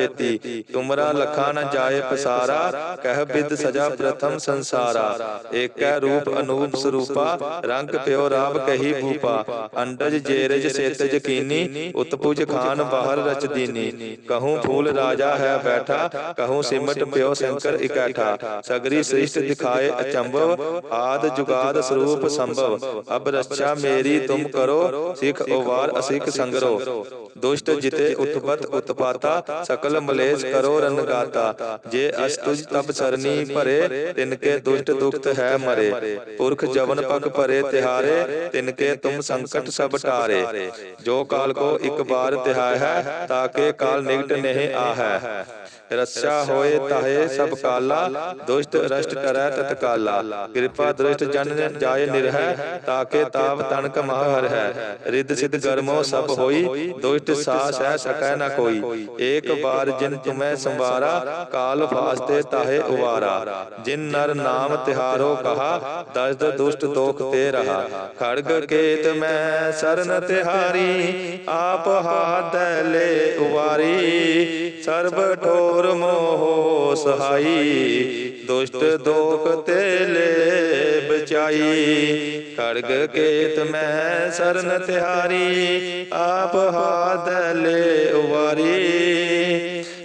ਤੇਤੀ ਤੁਮਰਾ ਲਖਾ ਨ ਜਾਏ ਪਸਾਰਾ, ਕਹਿ ਬਿਦ ਸਜਾ ਪ੍ਰਥਮ ਸੰਸਾਰਾ। ਏਕੈ ਰੂਪ ਅਨੂਪ ਸਰੂਪਾ, ਰੰਗ ਪਿਓ ਰਾਵ ਕਹੀ ਭੂਪਾ। ਅੰਡਜ ਜੇਰਜ ਸੇਤਜ ਕੀਨੀ, ਉਤਪੁਜ ਖਾਨ ਬਾਹਰ ਰਚ ਦੀਨੀ। ਕਹੂੰ ਫੂਲ ਰਾਜਾ ਹੈ ਬੈਠਾ, ਕਹੂੰ ਸਿਮਟ ਪਿਓ ਸ਼ੰਕਰ ਇਕੈਠਾ। ਸਗਰੀ ਸ੍ਰਿਸ਼ਟ ਦਿਖਾਏ ਅਚੰਭਵ, ਆਦ ਜੁਗਾਦ ਸਰੂਪ ਸੰਭਵ। ਅਬ ਰੱਛਾ ਮੇਰੀ ਤੁਮ ਕਰੋ, ਸਿਖ ਉਵਾਰ ਅਸਿਖ ਸੰਗਰੋ। ਦੁਸ਼ਟ ਜਿਤੇ ਉਤਪਤ ਉਤਪਾਤਾ ਸਕਲ ਮਲੇਸ਼ ਕਰੋ ਰਨਗਾਤਾ ਜੇ ਅਸਤੁਜ ਤਬ ਸਰਨੀ ਭਰੇ ਤਿਨਕੇ ਦੁਸ਼ਟ ਦੁਖਤ ਹੈ ਮਰੇ। ਪੁਰਖ ਜਵਨ ਪਗ ਭਰੇ ਤਿਹਾਰੇ ਤਿਨਕੇ ਤੁਮ ਸੰਕਟ ਸਭ ਟਾਰੇ। ਜੋ ਕਾਲ ਕੋ ਇੱਕ ਬਾਰ ਤਿਹਾਇ ਹੈ ਤਾਕੇ ਕਾਲ ਨਿਕਟ ਨਹੀਂ ਆਹੈ। ਰੱਛਾ ਹੋਏ ਤਾਹੇ ਸਭ ਕਾਲਾ ਦੁਸ਼ਟ ਰਸ਼ਟ ਕਰੈ ਤਤਕਾਲਾ ਕਿਰਪਾ ਦ੍ਰਿਸ਼ਟ ਜਨ ਜਾਏ ਨਿਰਹਿ ਤਾਕੇ ਤਾਪ ਤਨਕ ਮਹ ਹਰ ਹੈ ਰਿੱਧ ਸਿਧ ਗਰਮੋ ਸਭ ਹੋਈ ਦੁਸ਼ਟ ਸਾਸ ਹੈ ਸਕੈ ਨ ਕੋਈ ਏਕ ਬਾਰ ਜਿਨ ਤੁਮੈ ਸੰਵਾਰਾ, ਕਾਲ ਫਾਸਤੇ ਤਾਹੇ ਉਵਾਰਾ। ਜਿਨ ਨਰ ਨਾਮ ਤਿਹਾਰੋ ਕਹਾ, ਦਸਦ ਦੁਸ਼ਟ ਦੋਖ ਤੇ ਰਹਾ। ਖੜਗ ਕੇਤ ਮੈਂ ਸਰਨ ਤਿਹਾਰੀ, ਆਪ ਹਾਦੈ ਲੈ ਉਵਾਰੀ। ਸਰਬ ਠੋਰ ਮੋਹ ਸਹਾਈ, ਦੁਸ਼ਟ ਦੋਖ ਤੇ ਲੈ ਬਚਾਈ। ਖੜਗ ਕੇਤ ਮੈਂ ਸਰਨ ਤਿਹਾਰੀ, ਆਪ ਹਾਦੈ ਲੈ ਉਵਾਰੀ।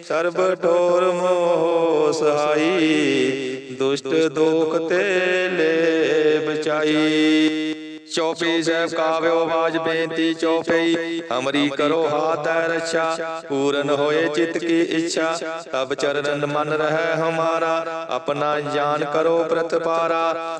ਸਰਬ ਠੋਰ ਮੋਹ ਸਹਾਈ ਦੁਸ਼ਟ ਦੋਖ ਤੇ ਲੈ ਬਚਾਈ ਚੌਪਈ ਸਾਹਿਬ ਕਾਵਿਓ ਬਾਜ ਬੇਨਤੀ ਚੌਪਈ ਹਮਰੀ ਕਰੋ ਹਾਥੈ ਰੱਛਾ ਪੂਰਨ ਹੋਏ ਚਿਤ ਕੀ ਇੱਛਾ। ਤਬ ਚਰਨ ਮਨ ਰਹਿ ਹਮਾਰਾ ਆਪਣਾ ਜਾਨ ਕਰੋ ਪ੍ਰਤਪਾਰਾ।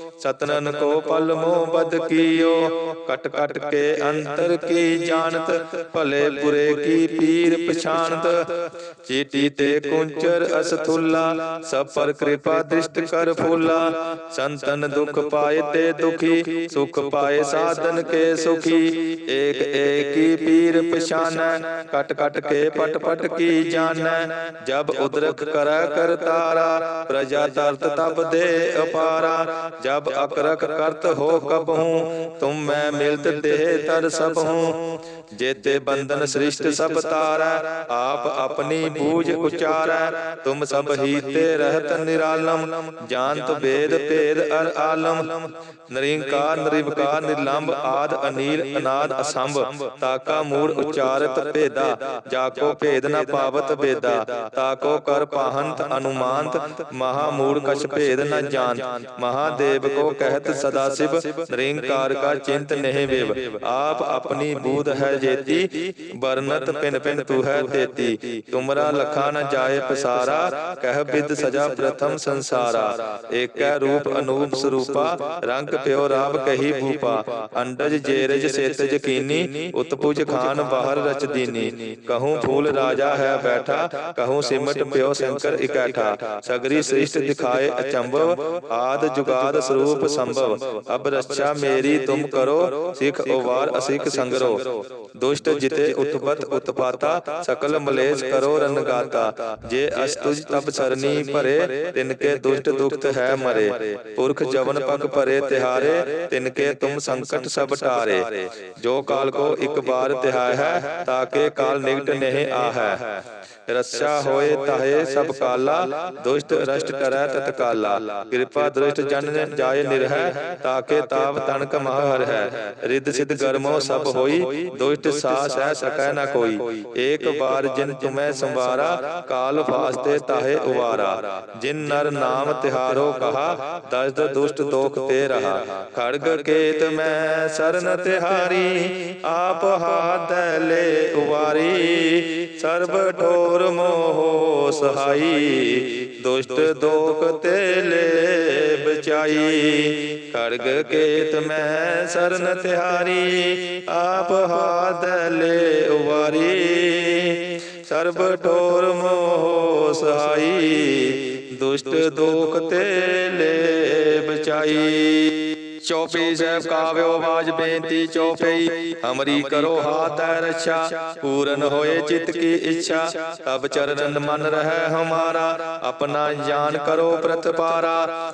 ستن کو پل موب کی جانت پلے پورے کپا دنت پائے سکھ پائے سات کے سکھی ایک ایک کی پیر پشان کٹ کٹ کے پٹ پٹ کی جان جب ادرک کر کر تارا پرجا درد تب دے اپارا جب दे अपारा जब अकरक करत हो कब हूँ तुम मैं मिलत देह तर सब हूँ जेते बंधन सृष्ट सब तारा आप अपनी बूझ उचारा तुम सब ही ते रहत निरालम जानत वेद भेद अर आलम नरिंकार निर्विकार निर्लंब आद अनील अनाद असंभ ताका मूड उचारत भेदा जाको भेद न पावत वेदा ताको कर पाहंत अनुमानत महामूड कछ भेद न जान महादेव को کو کہت سداسب نرینکار کا چنت نہیں ویو। آپ اپنی بود ہے جیتی، برنت پن پن تو ہے دیتی تمرا لکھا نہ جائے پسارا، کہہ بد سجا پرتھم سنسارا। ایک روپ انوپ سروپا، رنگ پیو راب کہی بھوپا। انڈج جیرج سیتج کینی اتپوج خان باہر رچ دینی। کہوں پھول راجا ہے بیٹھا، کہوں سمٹ پیو سنکر اکیٹھا। سگری سرشت دکھائے اچمبو، آد جگاد سروپ ਸਰੂਪ ਸੰਭਵ। ਅਬ ਰੱਛਾ ਮੇਰੀ ਤੁਮ ਕਰੋ, ਸਿੱਖ ਉਵਾਰ ਅਸਿੱਖ ਸੰਗਰੋ। ਦੁਸ਼ਟ ਜਿਤੇ ਉਤਪਤ ਉਤਪਾਤਾ, ਸਕਲ ਮਲੇਸ਼ ਕਰੋ ਰਨਗਾਤਾ ਜੇ ਅਸਤੁਜ ਤਬ ਸਰਨੀ ਭਰੇ ਤਿਨ ਕੇ ਦੁਸ਼ਟ ਦੁਖਤ ਹੈ ਮਰੇ। ਪੁਰਖ ਜਵਨ ਪਗ ਭਰੇ ਤਿਹਾਰੇ ਤਿਨ ਕੇ ਤੁਮ ਸੰਕਟ ਸਭ ਟਾਰੇ। ਜੋ ਕਾਲ ਕੋ ਇੱਕ ਬਾਰ ਤਿਹਾ ਹੈ ਤਾਂ ਕੇ ਕਾਲ ਨਿਕਟ ਨਹੀਂ ਆਹੈ। ਰੱਸਾ ਹੋਏ ਤਾਹੇ ਸਭ ਕਾਲਾ, ਦੁਸ਼ਟ ਰਸ਼ਟ ਕਰੈ ਤਤਕਾਲਾ। ਕਿਰਪਾ ਦ੍ਰਿਸ਼ਟ ਜਨ ਨੇ ਜਾਇ ਨਿਰਹਿ, ਤਾਕੇ ਤਾਪ ਤਣਕ ਮਹਰ ਹੈ ਰਿੱਧ ਸਿਧ ਗਰਮੋ ਸਭ ਹੋਈ, ਦੁਸ਼ਟ ਸਾ ਸਹਿ ਸਕੈ ਨਾ ਕੋਈ। ਏਕ ਬਾਰ ਜਿਨ ਤੁਮੈ ਸੰਵਾਰਾ, ਕਾਲ ਫਾਸਤੇ ਤਾਹੇ ਉਵਾਰਾ। ਜਿਨ ਨਰ ਨਾਮ ਤਿਹਾਰੋ ਕਹਾ, ਦਸਦ ਦੁਸ਼ਟ ਦੋਖ ਤੇ ਰਹਾ। ਖੜਗ ਕੇਤ ਮੈਂ ਸਰਨ ਤਿਹਾਰੀ, ਆਪ ਹਾਥ ਲੈ ਉਵਾਰੀ। ਸਰਬ ਠੋਰ ਮੋਹ ਸਹਾਈ, ਦੁਸ਼ਟ ਦੋਖ ਤੇ ਲੈ ਬਚਾਈ ਖੜਗ ਕੇਤ ਮੈਂ ਸਰਨ ਤਿਹਾਰੀ, ਆਪ ਹਾਥ ਲੈ ਉਵਾਰੀ। ਸਰਬ ਠੋਰ ਮੋਹ ਸਹਾਈ, ਦੁਸ਼ਟ ਦੋਖ ਤੇ ਲੈ ਬਚਾਈ। ਚੌਪਈ ਸਾਹਿਬ ਕਾਵਿਓ ਬਾਜ ਬੇਨਤੀ, ਚੌਪਈ ਹਮਰੀ ਕਰੋ ਹਾਥ ਰੱਛਾ, ਪੂਰਨ ਹੋਏ ਚਿਤ ਕੀ ਇੱਛਾ। ਤਬ ਚਰਨ ਮਨ ਰਹਿ ਹਮਾਰਾ, ਆਪਣਾ ਜਾਨ ਕਰੋ ਪ੍ਰਤਪਾਰਾ।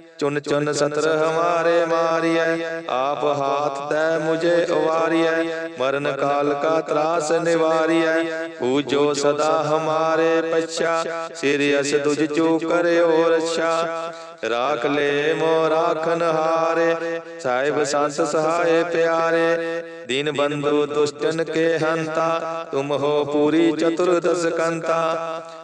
ਚੁਨ ਚੁਨ ਸਤਰ ਹਮਾਰੇ ਮਾਰਿਆ ਆਪ ਹਾਥ ਤੈ ਮੁਝੇ ਉਵਾਰੀਐ। ਮਰਨ ਕਾਲ ਕਾ ਤਰਾਸ ਨਿਵਾਰਿਆ ਪੂਜੋ ਸਦਾ ਹਮਾਰੇ ਪਛਾ। ਸਿਰ ਅਸ ਤੁਝ ਚੂ ਕਰਿਓ ਰਛਾ ਰਾਖ ਲੈ ਮੋ ਰਾਖਨ ਹਾਰੇ। ਸਾਹਿਬ ਸੰਤ ਸਹਾਏ ਪਿਆਰੇ। ਦੀਨ ਬੰਧੂ ਦੁਸ਼ਟਨ ਕੇ ਹੰਤਾ। ਤੁਮ ਹੋ ਪੂਰੀ ਚਤੁਰਦਸ ਕੰਤਾ।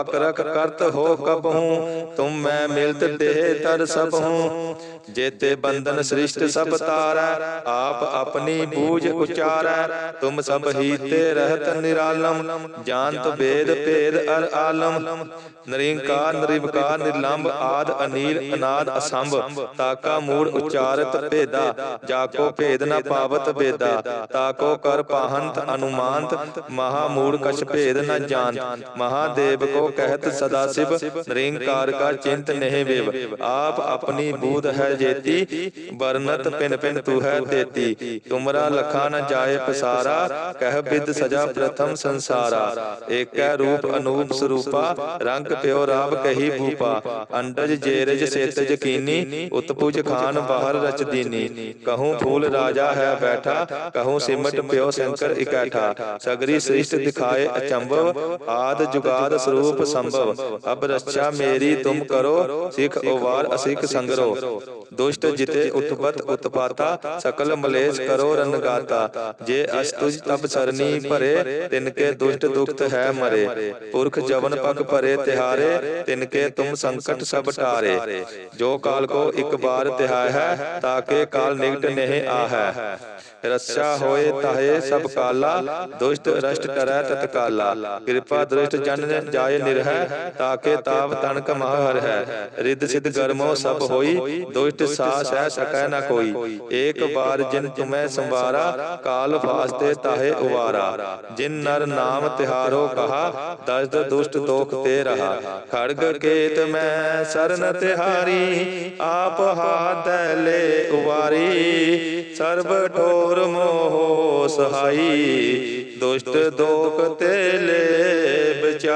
ਅਕਰਕ ਕਰਤ ਹੋ ਕਬਹੂ, ਤੁਮ ਮੈਂ ਮਿਲਤ ਦੇਹ ਤਰ ਸਭ ਹੂੰ ਜੇਤੇ ਬੰਧਨ ਸ੍ਰਿਸ਼ਟ ਸਭ ਤਾਰੈ, ਆਪ ਆਪਣੀ ਬੂਝ ਉਚਾਰੈ। ਤੁਮ ਸਭ ਹੀ ਤੇ ਰਹਿਤ ਨਿਰਾਲਮ, ਜਾਣਤ ਵੇਦ ਭੇਦ ਅਰ ਆਲਮ। ਨਰਿੰਕਾਰ, ਨਿਰਵਕਾਰ ਨਿਰਲੰਭ ਆਦ ਅਨੀਲ, ਅਨਾਦ ਅਸੰਭ, ਤਾਕਾ ਮੂੜ ਉਚਾਰਤ ਭੇਦਾ, ਜਾਕੋ ਭੇਦ ਨ ਪਾਵਤ ਵੇਦਾ। ਤਾਕੋ ਕਰ ਪਾਹੰਤ ਅਨੁਮਾਨਤ, ਮਹਾ ਮੂੜ ਕਛ ਭੇਦ ਨ ਜਾਣ ਮਹਾਦੇਵ ਕੋ ਕਹਿਤ ਸਦਾ ਸਿਵ ਨਿਰੰਕਾਰ ਕਾ ਚਿੰਤ ਨਹਿ ਵਿਵ ਆਪ ਆਪਣੀ ਬੂਧ ਹੈ ਜੇਤੀ ਵਰਨਤ ਪਿਨ ਪਿਨ ਤੂ ਹੈ ਦੇਤੀ ਤੁਮਰਾ ਲਖਾ ਨ ਜਾਏ ਪਸਾਰਾ ਕਹਿ ਬਿਦ ਸਜਾ ਪ੍ਰਥਮ ਸੰਸਾਰਾ ਏਕੈ ਰੂਪ ਅਨੂਪ ਸਰੂਪਾ ਰੰਗ ਪਿਓ ਰਾਬ ਕਹੀ ਭੂਪਾ ਅੰਡਜ ਜੇਰਜ ਸੇਤਜ ਕੀਨੀ ਉਤਪੁਜ ਖਾਨ ਬਾਹਰ ਰਚ ਦੀਨੀ ਕਹੂੰ ਫੂਲ ਰਾਜਾ ਹੈ ਬੈਠਾ ਕਹੂੰ ਸਿਮਟ ਪਿਓ ਸ਼ੰਕਰ ਇਕੈਠਾ ਸਗਰੀ ਸ੍ਰਿਸ਼ਟ ਦਿਖਾਏ ਅਚੰਭਵ ਆਦ ਜੁਗਾਦ ਸਰੂਪ ਸੰਭਵ। ਅਬ ਰੱਛਾ ਮੇਰੀ ਤੁਮ ਕਰੋ, ਸਿਖ ਉਵਾਰ ਅਸਿਖ ਸੰਗਰੋ। ਦੁਸ਼ਟ ਜਿਤੇ ਉਤਪਤ ਉਤਪਾਤਾ, ਸਕਲ ਮਲੇਸ਼ ਕਰੋ ਰਨਗਾਤਾ ਜੇ ਅਸਤੁਜ ਤਬ ਸਰਨੀ ਭਰੇ ਤਿਨ ਕੇ ਦੁਸ਼ਟ ਦੁਖਤ ਹੈ ਮਰੇ। ਪੁਰਖ ਜਵਨ ਪਗ ਭਰੇ ਤਿਹਾਰੇ ਤਿਨ ਕੇ ਤੁਮ ਸੰਕਟ ਸਭ ਟਾਰੇ। ਜੋ ਕਾਲ ਕੋ ਇੱਕ ਬਾਰ ਤਿਹਾ ਹੈ ਤਾਕੇ ਕਾਲ ਨਿਕਟ ਨਹਿ ਆਹੈ। ਰੱਛਾ ਹੋਏ ਤਾਹੇ ਸਭ ਕਾਲਾ, ਦੁਸ਼ਟ ਰਸ਼ਟ ਕਰੈ ਤਤਕਾਲਾ। ਕਿਰਪਾ ਦ੍ਰਿਸ਼ਟ ਜਨ ਜਾਏ ਨਿਰਹਿ ਤਾਕੇ ਤਾਪ ਤਣਕ ਮਹ ਹਰ ਹੈ। ਰਿੱਧ ਸਿਧ ਗਰਮੋ ਸਭ ਹੋਈ, ਦੁਸ਼ਟ ਸਾਸ ਹੈ ਸਕੈ ਨਾ ਕੋਈ। ਏਕ ਬਾਰ ਜਿਨ ਤੁਮੈ ਸੰਵਾਰਾ, ਕਾਲ ਫਾਸਤੇ ਤਾਹੇ ਉਵਾਰਾ। ਜਿਨ ਨਰ ਨਾਮ ਤਿਹਾਰੋ ਕਹਾ ਦਸਦ ਦੁਸ਼ਟ ਦੋਖ ਤੇ ਰਹਾ। ਖੜਗ ਕੇਤ ਮੈਂ ਸਰਨ ਤਿਹਾਰੀ, ਆਪ ਹਾਥ ਲੈ ਉਵਾਰੀ। ਸਰਬ ਠੋਰ ਮੋਹ ਸਹਾਈ, ਦੁਸ਼ਟ ਦੋਖ ਤੇ ਲੈ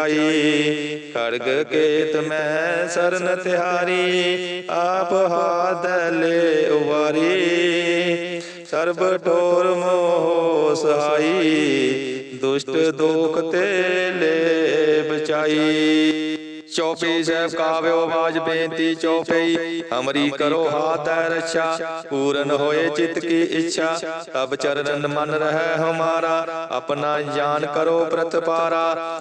ਬਚਾਈ ਖੜਗ ਕੇਤ ਮੈਂ ਸਰਨ ਤਿਹਾਰੀ, ਆਪ ਹਾਥ ਲੈ ਉਵਾਰੀ। ਸਰਬ ਠੋਰ ਮੋਹ ਸਹਾਈ, ਦੁਸ਼ਟ ਦੋਖ ਤੇ ਲੈ ਬਚਾਈ। ਚੌਪਈ ਸਾਹਿਬ ਕਾਵਿਓ ਬਾਜ ਬੇਨਤੀ ਚੌਪਈ ਹਮਰੀ ਕਰੋ ਹਾਥ ਰਛਾ, ਪੂਰਨ ਹੋਏ ਚਿਤ ਕੀ ਇੱਛਾ। ਤਬ ਚਰਨ ਮਨ ਰਹਿ ਹਮਾਰਾ, ਆਪਣਾ ਜਾਨ ਕਰੋ ਪ੍ਰਤਪਾਰਾ।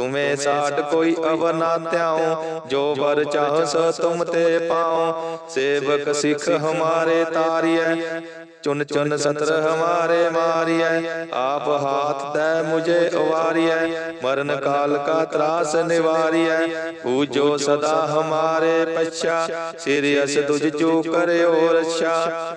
ਤੁਮੇ ਸਾਡ ਕੋਈ ਅਵਰ ਨਾ ਧਿਆਉ ਜੋ ਵਰ ਚਾਹ ਸੋ ਤੁਮ ਤੇ ਪਾਉ। ਸੇਵਕ ਸਿੱਖ ਹਮਾਰੇ ਤਾਰੀਐ। ਚੁਨ ਚੁਨ ਸਤਰ ਹਮਾਰੇ ਮਾਰੀਐ। ਆਪ ਹਾਥ ਤੈ ਮੁਝੇ ਉਵਾਰੀਐ ਮਰਨ ਕਾਲ ਕਾ ਤਰਾਸ ਨਿਵਾਰੀਐ। ਪੂਜੋ ਸਦਾ ਹਮਾਰੇ ਪਛਾ। ਸਿਰ ਅਸ ਤੁਝ ਚੂ ਕਰਿਓ ਰਛਾ।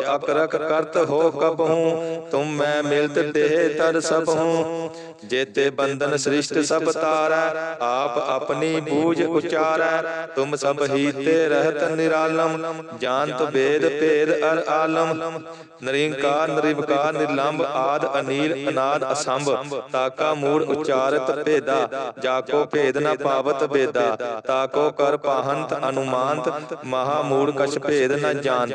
ਅਕਰਕ ਕਰਤ ਹੋ ਕਬਹੂ ਤੁਮ ਮੈਂ ਮਿਲਤ ਦੇਹ ਤਰ ਸਭ ਹੂੰ ਜੇਤੇ ਬੰਧਨ ਸ੍ਰਿਸ਼ਟ ਸਭ ਤਾਰੈ, ਆਪ ਆਪਣੀ ਬੂਝ ਉਚਾਰੈ। ਤੁਮ ਸਭ ਹੀ ਤੇ ਰਹਿਤ ਨਿਰਾਲਮ, ਜਾਣਤ ਵੇਦ ਭੇਦ ਅਰ ਆਲਮ। ਨਰਿੰਕਾਰ, ਨਿਰਵਕਾਰ ਨਿਰਲੰਭ ਆਦ ਅਨੀਲ, ਅਨਾਦ ਅਸੰਭ ਤਾਕਾ ਮੂੜ ਉਚਾਰਤ ਭੇਦਾ। ਜਾਕੋ ਭੇਦ ਨ ਪਾਵਤ ਬੇਦਾ ਤਾਕੋ ਕਰ ਪਾਹੰਤ ਅਨੁਮਾਨਤ। ਮਹਾ ਮੂੜ ਕਛ ਭੇਦ ਨ ਜਾਣ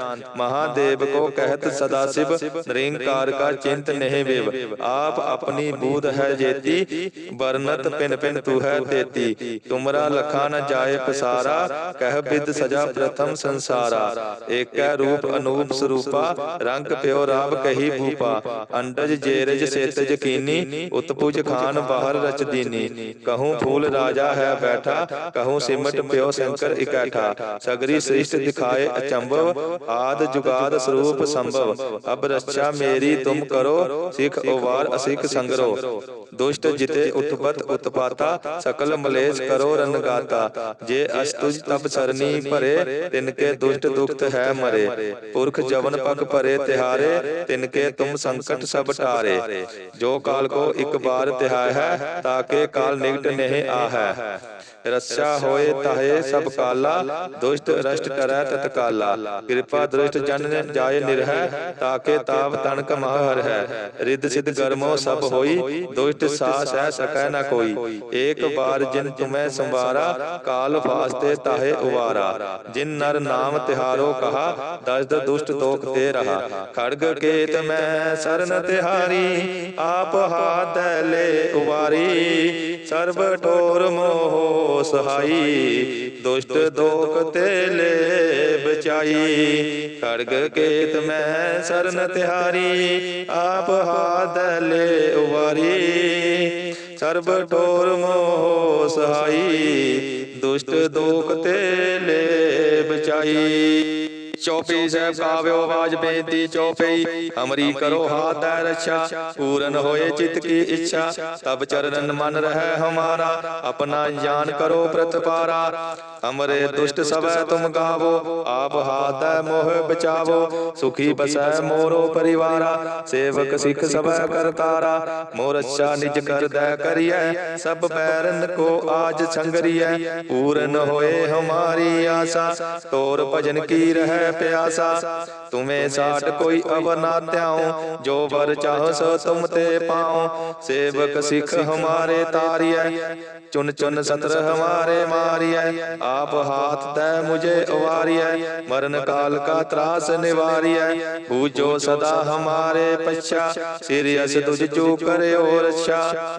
ਮਹਾਦੇਵ ਕੋ ਕਹਿਤ ਸਦਾ ਸਿਵ ਨਿਰੰਕਾਰ ਕਾ ਚਿੰਤ ਨਹਿ ਵਿਵ ਆਪ ਆਪਣੀ ਬੂਧ ਹੈ ਜੇਤੀ ਵਰਨਤ ਪਿਨ ਪਿਨ ਤੂ ਹੈ ਤੇਤੀ ਤੁਮਰਾ ਲਖਾ ਨ ਜਾਏ ਪਸਾਰਾ ਕਹਿ ਬਿਦ ਸਜਾ ਪ੍ਰਥਮ ਸੰਸਾਰਾ ਏਕੈ ਰੂਪ ਅਨੂਪ ਸਰੂਪਾ ਰੰਗ ਪਿਓ ਰਾਵ ਕਹੀ ਭੂਪਾ ਅੰਡਜ ਜੇਰਜ ਸੇਤਜ ਕੀਨੀ ਉਤਪੁਜ ਖਾਨ ਬਾਹਰ ਰਚ ਦੀਨੀ ਕਹੂੰ ਫੂਲ ਰਾਜਾ ਹੈ ਬੈਠਾ ਕਹੂੰ ਸਿਮਟ ਪਿਓ ਸ਼ੰਕਰ ਇਕੈਠਾ ਸਗਰੀ ਸ੍ਰਿਸ਼ਟ ਦਿਖਾਏ ਅਚੰਭਵ ਆਦ ਜੁਗਾਦ ਸਰੂਪ ਸੰਭਵ ਅਬ ਰੱਛਾ ਮੇਰੀ ਤੁਮ ਕਰੋ ਸਿਖ ਉਵਾਰ ਅਸਿਖ ਸੰਗਰੋ ਦੁਸ਼ਟ ਜਿਤੇ ਉਤਪਤ ਉਤਪਾਤਾ ਸਕਲ ਮਲੇਸ਼ ਕਰੋ ਰਨਗਾਤਾ ਜੇ ਅਸਤੁਜ ਤਪ ਸਰਨੀ ਭਰੇ ਤਿਨਕੇ ਦੁਸ਼ਟ ਦੁਖਤ ਹੈ ਮਰੇ ਪੁਰਖ ਜਵਨ ਪਗ ਭਰੇ ਤਿਹਾਰੇ ਤਿਨਕੇ ਤੁਮ ਸੰਕਟ ਸਭ ਟਾਰੇ ਜੋ ਕਾਲ ਕੋ ਇੱਕ ਬਾਰ ਤਿਹਾਇ ਹੈ ਤਾਕੇ ਕਾਲ ਨਿਕਟ ਨਹੀਂ ਆਹੈ ਰੱਛਾ ਹੋਏ ਤਾਹੇ ਸਭ ਕਾਲਾ ਦੁਸ਼ਟ ਰਸ਼ਟ ਕਰੈ ਤਤਕਾਲਾ ਕਿਰਪਾ ਦ੍ਰਿਸ਼ਟ ਜਨ ਜਾਏ ਨਿਰਹਿ, ਤਾਕੇ ਤਾਪ ਤਣਕ ਮਹ ਹੈ। ਰਿੱਧ ਸਿਧ ਗਰਮੋ ਸਭ ਹੋਈ, ਦੁਸ਼ਟ ਸਾ ਹੈ ਸਕੈ ਨ ਕੋਈ। ਏਕ ਬਾਰ ਜਿਨ ਤੁਮੈ ਸੰਵਾਰਾ, ਕਾਲ ਫਾਸਤੇ ਤਾਹੇ ਉਵਾਰਾ। ਜਿਨ ਨਰ ਨਾਮ ਤਿਹਾਰੋ ਕਹਾ, ਦਸਦ ਦੁਸ਼ਟ ਤੋਕ ਤੇ ਰਹਾ। ਖੜਗ ਕੇਤ ਮੈਂ ਸਰਨ ਤਿਹਾਰੀ, ਆਪ ਹਾਥ ਲੈ ਉਵਾਰੀ। ਸਰਬ ਠੋਰ ਮੋਹ ਸਹਾਈ, ਦੁਸ਼ਟ ਦੋਖ ਤੇ ਲੈ ਬਚਾਈ। ਖੜਗ ਖੇਤ ਮੈਂ ਸਰਨ ਤਿਹਾਰੀ, ਆਪ ਹਾਦਲੇ ਉਵਾਰੀ। ਸਰਬ ਠੋਰ ਮੋਹ ਸਹਾਈ, ਦੁਸ਼ਟ ਦੋਖ ਤੇ ਲੈ ਬਚਾਈ। ਚੌਪਈ ਸਾਹਿਬ ਕਾਵਿਓ ਆਵਾਜ਼ ਬੇਨਤੀ ਚੌਪਈ ਹਮਰੀ ਕਰੋ ਹਾਥ ਹੈ ਰੱਛਾ, ਪੂਰਨ ਹੋਏ ਚਿਤ ਕੀ ਇੱਛਾ। ਤਬ ਚਰਨ ਮਨ ਰਹਿ ਹਮਾਰਾ, ਆਪਣਾ ਜਾਨ ਕਰੋ ਪ੍ਰਤਪਾਰਾ ਅਮਰੇ ਦੁਸ਼ਟ ਸਭੈ ਤੁਮ ਗਾਵੋ, ਆਪ ਹਾਥ ਹੈ ਮੋਹ ਬਚਾਵੋ। ਸੁਖੀ ਬਸੈ ਮੋਰੋ ਪਰਿਵਾਰਾ, ਸੇਵਕ ਸਿੱਖ ਸਭੈ ਕਰਤਾਰਾ। ਮੋਰ ਅੱਛਾ ਨਿਜ ਕਰਦੈ ਕਰੀਐ, ਸਭ ਪੈਰਨ ਕੋ ਆਜ ਸੰਗਰੀਐ। ਪੂਰਨ ਹੋਏ ਹਮਾਰੀ ਆਸਾ ਤੋਰ ਭਜਨ ਕੀ ਰਹਿ ਪਿਆਸਾ, ਤੁਮੇ ਸਾਟ ਕੋਈ ਅਵਰ ਨਾ ਧਿਆਉ, ਜੋ ਵਰ ਚਾਹੋ ਸੋ ਤੁਮ ਤੇ ਪਾਉ। ਸੇਵਕ ਸਿੱਖ ਹਮਾਰੇ ਤਾਰੀਐ, ਚੁਨ ਚੁਨ ਸਤਰ ਹਮਾਰੇ ਮਾਰੀਐ। ਆਪ ਹਾਥ ਤੈ ਮੁਝੇ ਉਵਾਰੀਐ ਮਰਨ ਕਾਲ ਕਾ ਤਰਾਸ ਨਿਵਾਰੀਐ। ਜੋ ਸਦਾ ਹਮਾਰੇ ਪਛਾ, ਸਿਰ ਅਸ ਤੁਝ ਚੂ ਕਰਿਓ ਰਛਾ।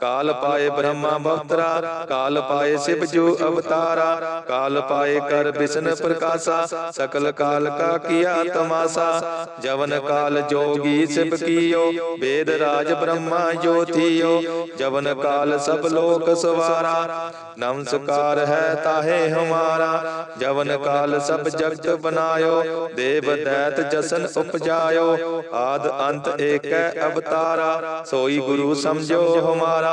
ਕਾਲ ਪਾਏ ਬ੍ਰਹਮਾ ਬਵਤਰਾ, ਕਾਲ ਪਾਏ ਸਿਵ ਜੋ ਅਵਤਾਰਾ, ਕਾਲ ਪਾਏ ਕਰ ਬਿਸ਼ਨ ਪ੍ਰਕਾਸ਼ਾ, ਸਕਲ ਕਾਲ ਕਾ ਕੀਆ ਤਮਾਸਾ, ਜਵਨ ਕਾਲ ਜੋਗੀ ਸਿਵ ਕੀਓ, ਵੇਦ ਰਾਜ ਬ੍ਰਹਮਾ ਜੋਤੀਓ ਜਵਨ ਕਾਲ ਸਭ ਲੋਕ ਸਵਾਰਾ, ਨਮਸਕਾਰ ਹੈ ਤਾਹੇ ਹਮਾਰਾ, ਜਵਨ ਕਾਲ ਸਭ ਜਗਤ ਬਨਾਇਓ, ਦੇਵ ਦੈਤ ਜਸਨ ਉਪਜਾਇਓ, ਆਦ ਅੰਤ ਏਕੈ ਅਵਤਾਰਾ, ਸੋਈ ਗੁਰੂ ਸਮਝੋ ਹਮਾਰਾ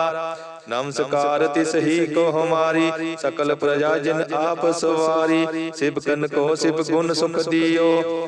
ਨਮਸਕਾਰ ਤਿਸ ਹੀ ਕੋ ਹਮਾਰੀ ਸਕਲ ਪ੍ਰਜਾ ਜਨ ਆਪ ਸਵਾਰੀ। ਸਿਵਕਨ ਕੋ ਸਿਵ ਗੁਣ ਸੁਖ ਦਿਓ।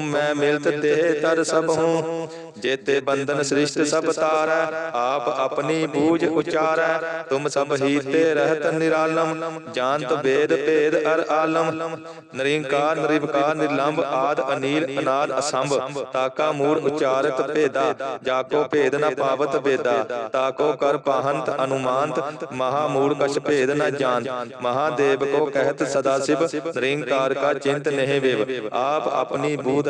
ਤੁਮ ਮੈਂ ਮਿਲਤ ਦੇ ਤਰ ਸਭ ਹੂੰ। ਜੇਤੇ ਬੰਧਨ ਸ੍ਰਿਸ਼ਟ ਸਭ ਤਾਰੈ, ਆਪ ਆਪਣੀ ਬੂਝ ਉਚਾਰੈ। ਤੁਮ ਸਭ ਹੀ ਤੇ ਰਹਿਤ ਨਿਰਾਲਮ, ਜਾਣਤ ਵੇਦ ਭੇਦ ਅਰ ਆਲਮ। ਨਿਰੰਕਾਰ ਨਿਰਵਕਾਰ ਨਿਰਲੰਭ ਆਦ ਅਨੀਲ ਅਨਾਦ ਅਸੰਭ, ਤਾਕਾ ਮੂੜ ਉਚਾਰਤ ਭੇਦਾ। ਜਾਕੋ ਭੇਦ ਨ ਪਾਵਤ ਵੇਦਾ, ਤਾਕੋ ਕਰ ਪਾਹੰਤ ਅਨੁਮਾਨਤ। ਮਹਾ ਮੂੜ ਕਛ ਭੇਦ ਨ ਜਾਣ ਮਹਾਦੇਵ ਕੋ ਕਹਿਤ ਸਦਾ ਸਿਵ, ਨਿਰੰਕਾਰ ਕਾ ਚਿੰਤ ਨਹਿ ਵੇਵ। ਆਪ ਆਪਣੀ ਬੂਧ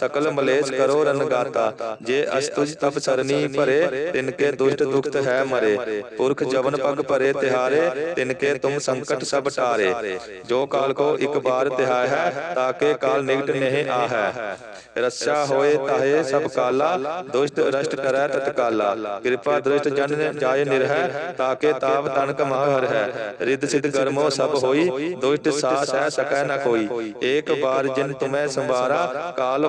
ਸਕਲ ਮਲੇਸ਼ ਕਰੋ ਰਨਗਾਤਾ ਜੇ ਅਸਤੁਜ ਤਪ ਸਰਨੀ ਭਰੇ, ਤਿਨਕੇ ਦੁਸ਼ਟ ਦੁਖਤ ਹੈ ਮਰੇ। ਪੁਰਖ ਜਵਨ ਪਗ ਭਰੇ ਤਿਹਾਰੇ, ਤਿਨਕੇ ਤੁਮ ਸੰਕਟ ਸਭ ਟਾਰੇ। ਜੋ ਕਾਲ ਕੋ ਇੱਕ ਬਾਰ ਤਿਹਾਇ ਹੈ, ਤਾਕੇ ਕਾਲ ਨਿਕਟ ਨਹੀਂ ਆ ਹੈ ਹੋਏ ਤਾਹੇ ਸਭ ਕਾਲਾ, ਦੁਸ਼ਟ ਰਸ਼ਟ ਕਰੈ ਤਤਕਾਲਾ। ਕਿਰਪਾ ਦ੍ਰਿਸ਼ਟ ਜਨ ਜਾਏ ਨਿਰਹਿ, ਤਾਕੇ ਤਾਪ ਤਨਕ ਮਹਰ ਹੈ। ਰਿੱਧ ਸਿਧ ਕਰਮੋ ਸਭ ਹੋਈ, ਦੁਸ਼ਟ ਸਾਸ ਹੈ ਸਕੈ ਨ ਕੋਈ। ਏਕ ਬਾਰ ਜਿਨ ਤੁਮੈ ਸੰਵਾਰਾ ਕਾਲ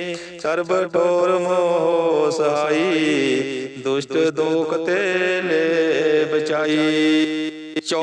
ਸਰਬ ਠੋਰ ਮੋਹ ਸਹਾਈ ਦੁਸ਼ਟ ਦੋਖ ਤੇ ਲੈ ਬਚਾਈ।